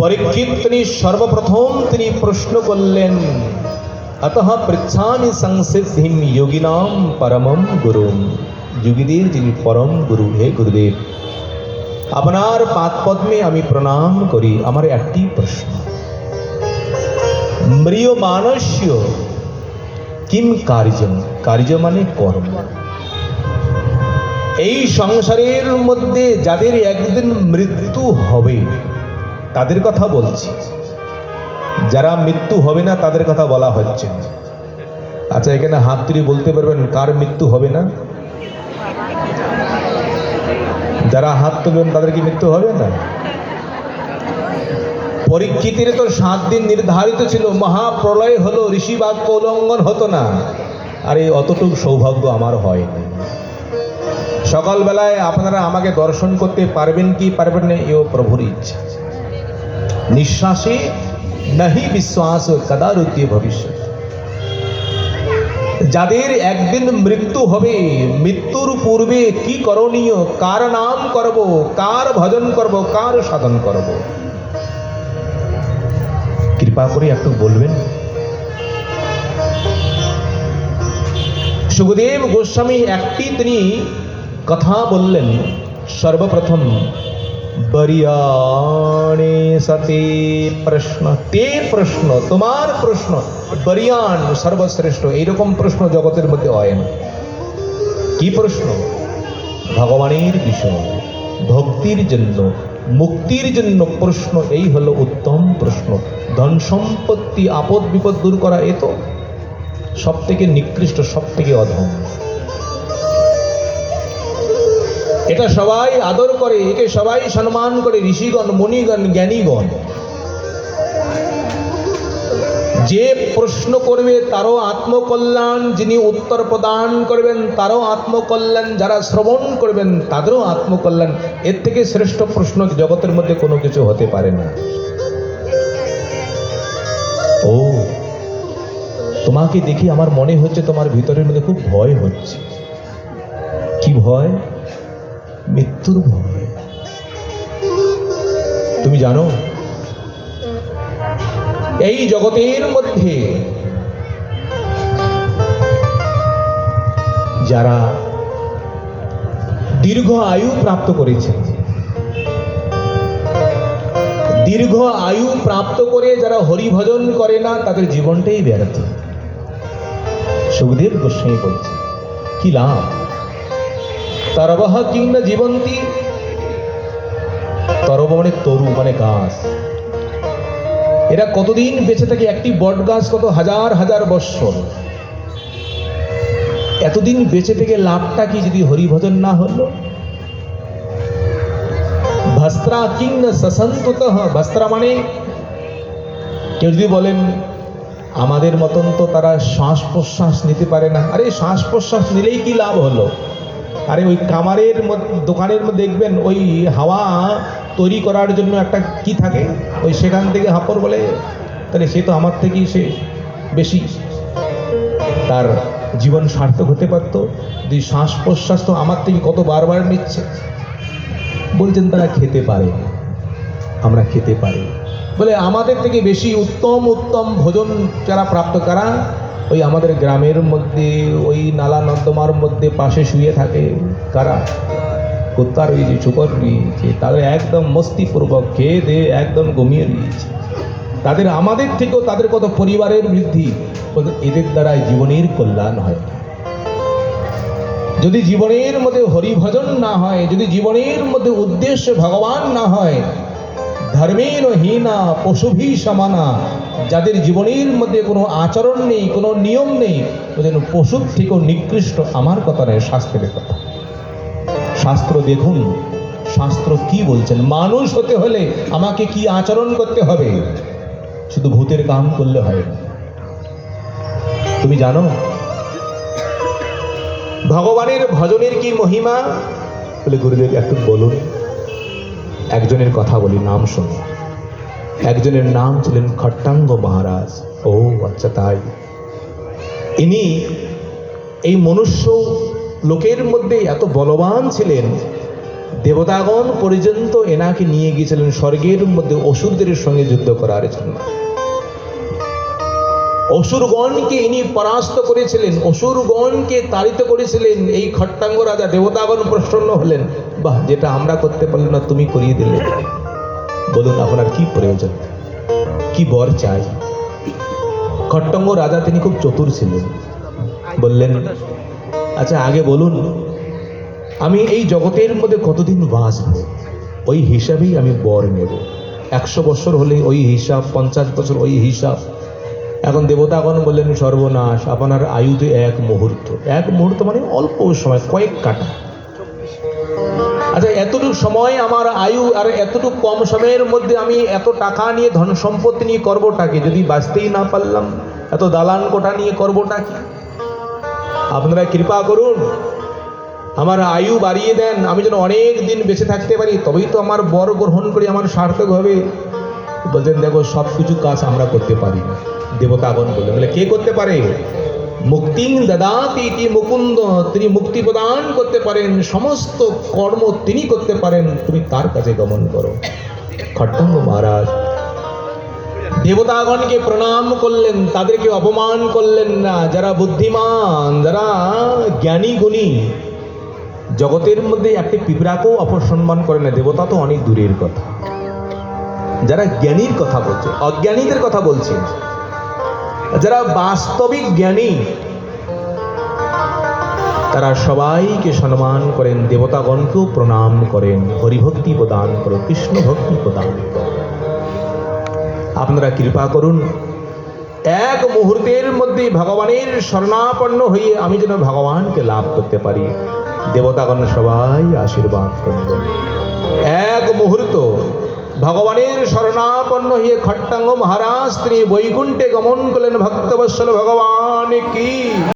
পরীক্ষিত তিনি সর্বপ্রথম তিনি প্রশ্ন করলেন, অতঃ পৃচ্ছামি সংসিদ্ধিম যোগিনাম পরমম গুরুম। যোগীদের যিনি পরম গুরু, হে গুরুদেব, আপনার পাদ পদ্মে আমি প্রণাম করি। আমার একটি প্রশ্ন মৃয় মানস্য কিম কার্য কার্য মানে কর্ম। এই সংসারের মধ্যে যাদের একদিন মৃত্যু হবে তাদের কথা বলছি। যারা মৃত্যু হবে না, তাদের কথা বলা হচ্ছে আচ্ছা এখানে হাত তুলে বলতে পারবেন কার মৃত্যু হবে না? যারা হাত তুলবেন, তাদের কি মৃত্যু হবে না? পরীক্ষিতের তো সাত দিন নির্ধারিত ছিল, মহাপ্রলয় হলো ঋষি বাক্য উল্লঙ্ঘন হতো না। আর এই অতটুক সৌভাগ্য আমার হয়নি। সকালবেলায় আপনারা আমাকে দর্শন করতে পারবেন কি পারবেন না, এও প্রভুর ইচ্ছা। নিঃশ্বাসে নাহি বিশ্বাস কদারুদ্য ভবিষ্যৎ। যাদের একদিন মৃত্যু হবে, মৃত্যুর পূর্বে কি করণীয়, কার নাম করব, কার ভজন করব, কার সাধন করব? কৃপা করে একটু বলবেন। সুখদেব গোস্বামী একটি তিনি কথা বললেন, সর্বপ্রথম বরিয়াণে সতে প্রশ্ন তে প্রশ্ন তোমার প্রশ্ন বরিয়ান সর্বশ্রেষ্ঠ এইরকম প্রশ্ন জগতের মধ্যে হয় না কি প্রশ্ন ভগবানের বিষয় ভক্তির জন্য মুক্তির জন্য প্রশ্ন এই হলো উত্তম প্রশ্ন ধন সম্পত্তি আপদ বিপদ দূর করা এ তো সব থেকে নিকৃষ্ট সব থেকে অধম। এটা সবাই আদর করে, একে সবাই সম্মান করে, ঋষিগণ মণিগণ জ্ঞানীগণ। যে প্রশ্ন করবে, তারও আত্মকল্যাণ। যিনি উত্তর প্রদান করবেন, তারও আত্মকল্যাণ। যারা শ্রবণ করবেন, তাদেরও আত্মকল্যাণ। এর থেকে শ্রেষ্ঠ প্রশ্ন জগতের মধ্যে কোনো কিছু হতে পারে না। ও, তোমাকে দেখি আমার মনে হচ্ছে তোমার ভিতরের মধ্যে খুব ভয় হচ্ছে। কি ভয়? মৃত্যুর ভয়। তুমি জানো, এই জগতের মধ্যে যারা দীর্ঘ আয়ু প্রাপ্ত করেছে, দীর্ঘ আয়ু প্রাপ্ত করে যারা হরিভজন করে না, তাদের জীবনটাই ব্যর্থ। সুখদেব গোস্বামী বলছে কি লাভ? তরবহ কিংবা জীবন্তী? তরব মানে তরু মানে গাছ। এরা কতদিন বেঁচে থাকে একটি বট গাছ? কত হাজার হাজার বৎসর। এতদিন বেঁচে থেকে লাভটা কি যদি হরিভজন না হলো? ভস্ত্রা কিং সসন্তত? ভস্ত্রা মানে? কেউ যদি বলেন, আমাদের মতন তো তারা শ্বাস প্রশ্বাস নিতে পারে না। আরে, শ্বাস প্রশ্বাস নিলেই কি লাভ হলো? আরে ওই কামারের দোকানের মধ্যে দেখবেন ওই হাওয়া তৈরি করার জন্য একটা কি থাকে? ওই সেখান থেকে হাপড় বলে, তাহলে সে তো আমার থেকেই সে বেশি। তার জীবন সার্থক হতে পারত। যদি শ্বাস প্রশ্বাস তো আমার থেকে কত বারবার নিচ্ছে? বলছেন, তারা খেতে পারে আমরা খেতে পারি বলে, আমাদের থেকে বেশি উত্তম উত্তম ভোজন যারা প্রাপ্ত, করা? ওই আমাদের গ্রামের মধ্যে, ওই নালা নর্দমার মধ্যে পাশে শুয়ে থাকে কারা? কুত্তার ওই যে চুকর রয়েছে, তাদের একদম মস্তিপূর্বক খেয়ে দিয়ে একদম ঘুমিয়ে রয়েছে। তাদের আমাদের থেকেও তাদের কত পরিবারের বৃদ্ধি এদের দ্বারাই জীবনের কল্যাণ হয়। যদি জীবনের মধ্যে হরিভজন না হয়, যদি জীবনের মধ্যে উদ্দেশ্য ভগবান না হয় ধর্মের হীনা পশুভি সমানা যাদের জীবনের মধ্যে কোনো আচরণ নেই, কোনো নিয়ম নেই, ওদের পশুর থেকেও নিকৃষ্ট আমার কথা নয়, শাস্ত্রের কথা। শাস্ত্র দেখুন, শাস্ত্র কি বলছেন? মানুষ হতে হলে আমাকে কি আচরণ করতে হবে? শুধু ভূতের কাম করলে হয় তুমি জানো, ভগবানের ভজনের কি মহিমা? বলে গুরুদেব একটু বলুন। একজনের কথা বলি, নাম শুনুন একজনের নাম ছিলেন খট্টাঙ্গ মহারাজ। ও আচ্ছা তাই। ইনি এই মনুষ্য লোকের মধ্যে এত বলবান ছিলেন, দেবতাগণ পর্যন্ত এনাকে নিয়ে গিয়েছিলেন স্বর্গের মধ্যে অসুরদের সঙ্গে যুদ্ধ করার জন্য। অসুরগণকে ইনি পরাস্ত করেছিলেন, অসুরগণকে তাড়িত করেছিলেন। এই খট্টাঙ্গ রাজা দেবতাগণ প্রসন্ন হলেন। বাহ, যেটা আমরা করতে পারলাম না, তুমি করিয়ে দিলে। বলুন আপনার কি প্রয়োজন? কি বর চাই? খট্টঙ্গ রাজা, তিনি খুব চতুর ছিলেন। বললেন আচ্ছা আগে বলুন, আমি এই জগতের মধ্যে কতদিন বাঁচব ওই হিসাবেই আমি বর নেব। একশো বছর হলে ওই হিসাব, পঞ্চাশ বছর ওই হিসাব। এখন দেবতাগণ বললেন, সর্বনাশ, আপনার আয়ুতে এক মুহূর্ত। এক মুহূর্ত মানে অল্প সময়, কয়েক কাটা আচ্ছা এতটুকু সময় আমার আয়ু আর এতটুকু কম সময়ের মধ্যে আমি এত টাকা নিয়ে ধন সম্পত্তি নিয়ে করবোটাকে যদি বাঁচতেই না পারলাম, এত দালান কোঠা নিয়ে করবোটা কি? আপনারা কৃপা করুন, আমার আয়ু বাড়িয়ে দেন, আমি যেন অনেক দিন বেঁচে থাকতে পারি, তবেই তো আমার বর গ্রহণ করি, আমার সার্থক হবে। বলছেন, দেখো সব কিছু কাজ আমরা করতে পারি। দেবতাগণ বলে বলে, কে করতে পারে? মুক্তিং দাদাতি ইতি মুকুন্দ, তিনি মুক্তি প্রদান করতে পারেন, সমস্ত কর্ম তিনি করতে পারেন, তুমি তার কাছে গমন করো। খট্টঙ্গ মহারাজ, দেবতাগণকে প্রণাম করলেন, তাদেরকে অপমান করলেন না, যারা বুদ্ধিমান, যারা জ্ঞানী গুণী, জগতের মধ্যে একটি পিঁপড়াকেও অপসম্মান করে না, দেবতা তো অনেক দূরের কথা। যারা জ্ঞানীর কথা বলছে, অজ্ঞানীদের কথা বলছে। যারা বাস্তবিক জ্ঞানী, তারা সবাইকে সম্মান করেন, দেবতাগণকেও প্রণাম করেন, হরিভক্তি প্রদান করেন, কৃষ্ণ ভক্তি প্রদান করেন। আপনারা কৃপা করুন। এক মুহূর্তের মধ্যে ভগবানের শরণাপন্ন হয়ে আমি যেন ভগবানকে লাভ করতে পারি। দেবতাগণ সবাই আশীর্বাদ করবেন এক মুহূর্ত ভগবানের শরণাপন্ন হয়ে খট্টাঙ্গ মহারাজ তিনি বৈকুণ্ঠে গমন করলেন ভক্তবৎসল ভগবান কি।